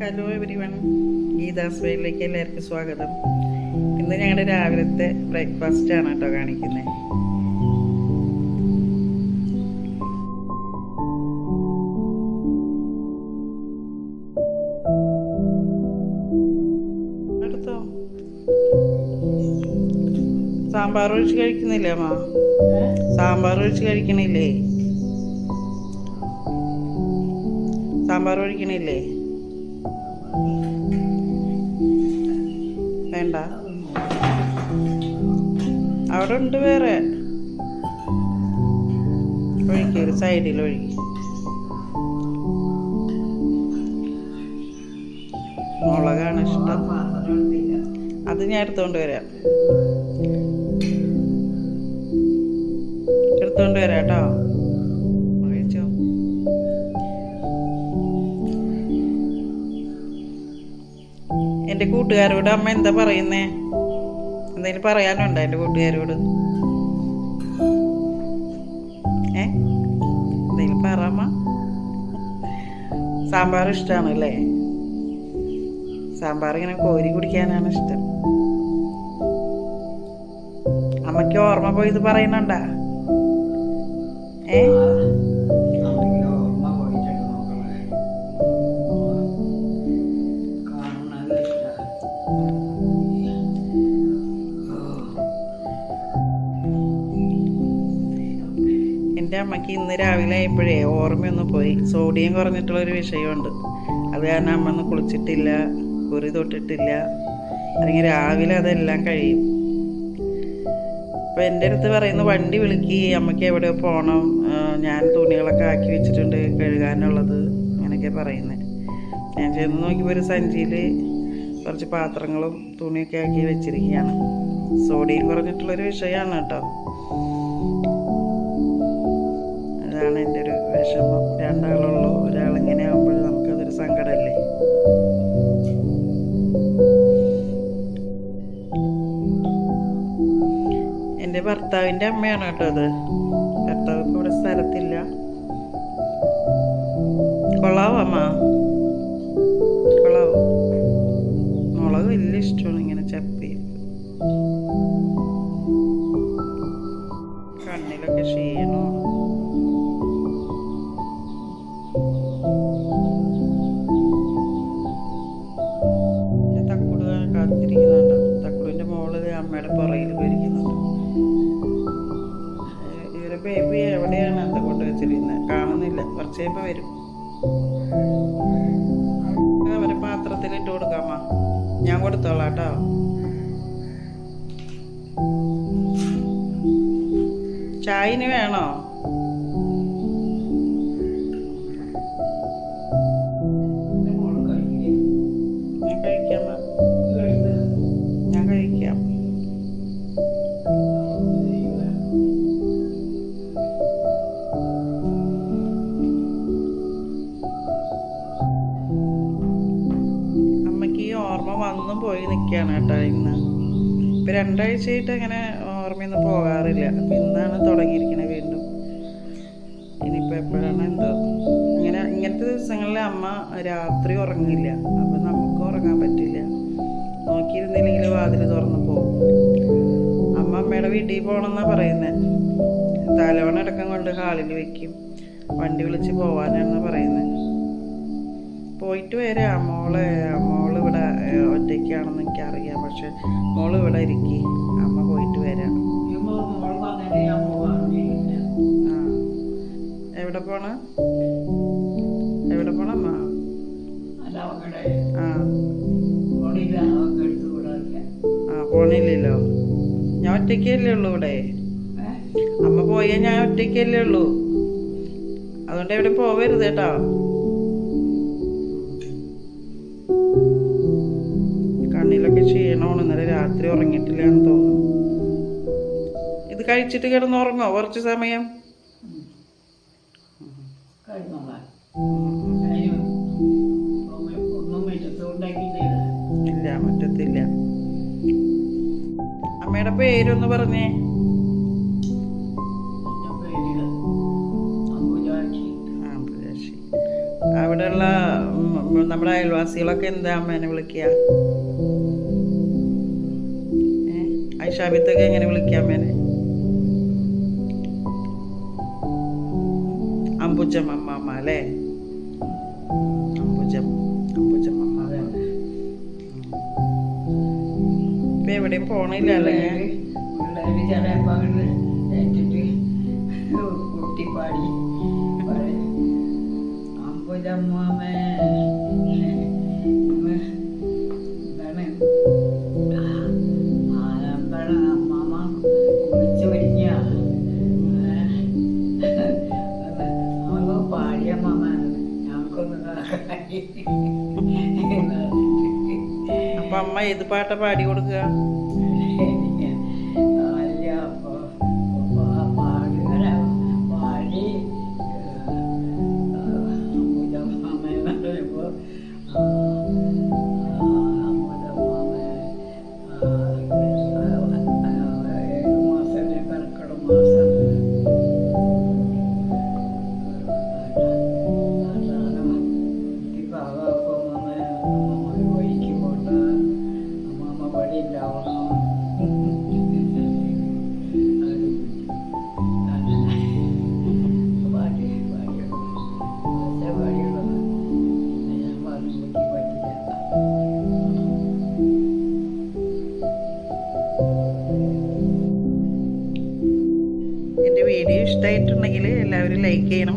Hello everyone Geetha's വേയിലേക്ക് എല്ലാവർക്കും സ്വാഗതം. ഇന്ന് ഞങ്ങളുടെ രാവിലത്തെ ബ്രേക്ക്ഫാസ്റ്റ് ആണ് കേട്ടോ കാണിക്കുന്നത് സാമ്പാർ ഒഴിച്ച് കഴിക്കുന്നില്ലേ അമ്മ? സാമ്പാർ ഒഴിച്ച് കഴിക്കണില്ലേ? സാമ്പാർ ഒഴിക്കണില്ലേ? വേണ്ട. അവിടെ ഉണ്ട് വേറെ. ഒഴിക്കുക ഒരു സൈഡിൽ ഒഴുകി മുളകാണ് ഇഷ്ടം. അത് ഞാൻ എടുത്തോണ്ട് വരാം. എടുത്തോണ്ട് വരാം കേട്ടോ. എന്റെ കൂട്ടുകാരോട് അമ്മ എന്താ പറയുന്നേ? എന്തെങ്കിലും പറയാനുണ്ടോ എന്റെ കൂട്ടുകാരോട്? ഏ? എന്തെങ്കിലും പറ അമ്മ. സാമ്പാർ ഇഷ്ടമാണ് അല്ലേ? സാമ്പാർ ഇങ്ങനെ കോരി കുടിക്കാനാണ് ഇഷ്ടം. അമ്മയ്ക്ക് ഓർമ്മ പോയത് പറയുന്നുണ്ടാ? ഏ? അമ്മയ്ക്ക് ഇന്ന് രാവിലെ ആയപ്പോഴേ ഓർമ്മയൊന്നും പോയി. സോഡിയം കുറഞ്ഞിട്ടുള്ളൊരു വിഷയമുണ്ട്. അത് കാരണം അമ്മ ഒന്നും കുളിച്ചിട്ടില്ല കുറി തൊട്ടിട്ടില്ല. അല്ലെങ്കിൽ രാവിലെ അതെല്ലാം കഴിയും. അപ്പോൾ എന്റെ അടുത്ത് പറയുന്ന വണ്ടി വിളിക്ക് അമ്മയ്ക്ക് എവിടെ പോകണം ഞാൻ തുണികളൊക്കെ ആക്കി വെച്ചിട്ടുണ്ട് കഴുകാനുള്ളത് അങ്ങനെയൊക്കെ പറയുന്നത് ഞാൻ ചെന്ന് നോക്കിയപ്പോൾ ഒരു സഞ്ചിയിൽ കുറച്ച് പാത്രങ്ങളും തുണിയൊക്കെ ആക്കി വെച്ചിരിക്കുകയാണ്. സോഡിയം കുറഞ്ഞിട്ടുള്ളൊരു വിഷയമാണ് കേട്ടോ. വിഷമം. രണ്ടാളുള്ളൂ. ഒരാളിങ്ങനെ ആകുമ്പോൾ നമുക്കതൊരു സങ്കടമല്ലേ എന്റെ ഭർത്താവിന്റെ അമ്മയാണ് കേട്ടോ അത്. ഭർത്താവ് ഇപ്പോൾ ഇവിടെ സ്ഥലത്തില്ല. കൊള്ളാവോ അമ്മ? കാണുന്നില്ല വരും. അവരെ പാത്രത്തിൽ ഇട്ട് കൊടുക്കാമ്മ ഞാൻ കൊടുത്തോളാം കേട്ടോ. ചായന് വേണോ? വന്നും പോയി നിൽക്കുകയാണ് കേട്ടോ ഇന്ന്. ഇപ്പം രണ്ടാഴ്ചയായിട്ട് അങ്ങനെ ഓർമ്മയൊന്നും പോകാറില്ല. അപ്പം ഇന്നാണ് തുടങ്ങിയിരിക്കുന്നത് വീണ്ടും. ഇനിയിപ്പോൾ എപ്പോഴാണ് എന്തോ. ഇങ്ങനെ ഇങ്ങനത്തെ ദിവസങ്ങളിൽ അമ്മ രാത്രി ഉറങ്ങില്ല. അപ്പം നമുക്ക് ഉറങ്ങാൻ പറ്റില്ല. നോക്കിയിരുന്നില്ലെങ്കിൽ വാതിൽ തുറന്ന് പോകും. അമ്മ അമ്മയുടെ വീട്ടിൽ പോകണമെന്നാണ് പറയുന്നത് തലവണടക്കം കൊണ്ട് ഹാളിൽ വെക്കും. വണ്ടി വിളിച്ച് പോവാനാണെന്ന് പറയുന്നത് പോയിട്ട് വരാം മോളെ മോളെ. ഒറ്റയ്ക്കാണെന്ന് എനിക്കറിയാം. പക്ഷെ മോൾ ഇവിടെ ഇരിക്കി. അമ്മ പോയിട്ട് വരാം. ആ. എവിടെ പോണ? എവിടെ പോണ ആ. ആ പോണില്ലല്ലോ ഞാൻ ഒറ്റയ്ക്കല്ലേ ഉള്ളൂ ഇവിടെ. അമ്മ പോയാൽ ഞാൻ ഒറ്റയ്ക്കല്ലേ ഉള്ളൂ. അതുകൊണ്ട് എവിടെ പോവരുത് കേട്ടോ. ഇന്നലെ ഉറങ്ങിയിട്ടില്ല എന്ന് തോന്നുന്നു. ഇത് കഴിച്ചിട്ട് കിടന്നുറങ്ങോ? കുറച്ച് സമയം. ഇല്ല പറ്റത്തില്ല. അമ്മയുടെ പേരൊന്ന് പറഞ്ഞേ. അവിടെയുള്ള നമ്മുടെ അയൽവാസികളൊക്കെ എന്താ അമ്മേനെ വിളിക്കുക? ഐഷാബിത്തൊക്കെ എങ്ങനെ വിളിക്കാൻ മേനെ? അമ്പുജം അമ്മാമ്മ അല്ലേ? അമ്പുജം അമ്പുജം അമ്മാമ്മ. ഇപ്പൊ എവിടെയും പോണില്ല അല്ലെങ്കിൽ കുട്ടിപ്പാടി. പറയും അമ്മ ഏത് പാട്ടാണ് പാടി കൊടുക്കുക?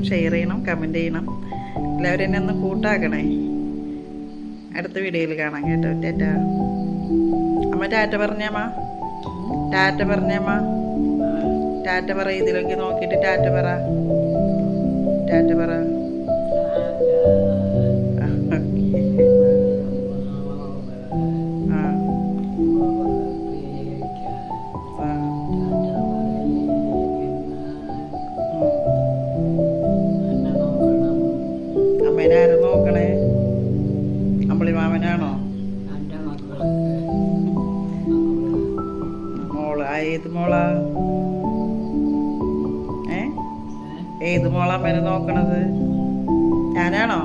ഷെയർ ചെയ്യണം കമന്റ് ചെയ്യണം. എല്ലാവരും എന്നെ ഒന്ന് കൂട്ടാക്കണേ. അടുത്ത വീഡിയോയിൽ കാണാം കേട്ടോ. ടാറ്റ. അമ്മ ടാറ്റ പറഞ്ഞേമ്മ ടാറ്റ പറഞ്ഞേമ്മ ടാറ്റ പറ ഇതിലെങ്കിൽ നോക്കിയിട്ട് ടാറ്റ പറ. ടാറ്റ പറ. അമ്പളി മാമനാണോ മോൾ. ആ ഏത് മോളാ? ഏ? ഏത് മോളാ അമ്മേനെ നോക്കണത്? ഞാനാണോ?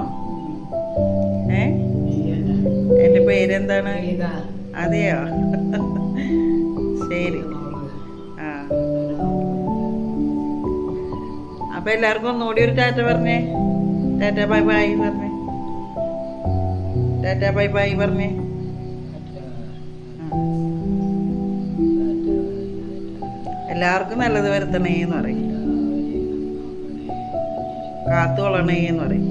ഏ? എന്റെ പേരെന്താണ്? അതെയോ? ശരി. ആ. അപ്പൊ എല്ലാവർക്കും ഒന്നുകൂടി ഒരു ടാറ്റ പറഞ്ഞേ. ടാറ്റ ബൈ ബൈ പറഞ്ഞേ. ടാറ്റ ബൈ ബൈ പറഞ്ഞേ. എല്ലാവർക്കും നല്ലത് വരുത്തണേന്ന് പറയും കാത്തു കൊള്ളണേന്ന് പറയും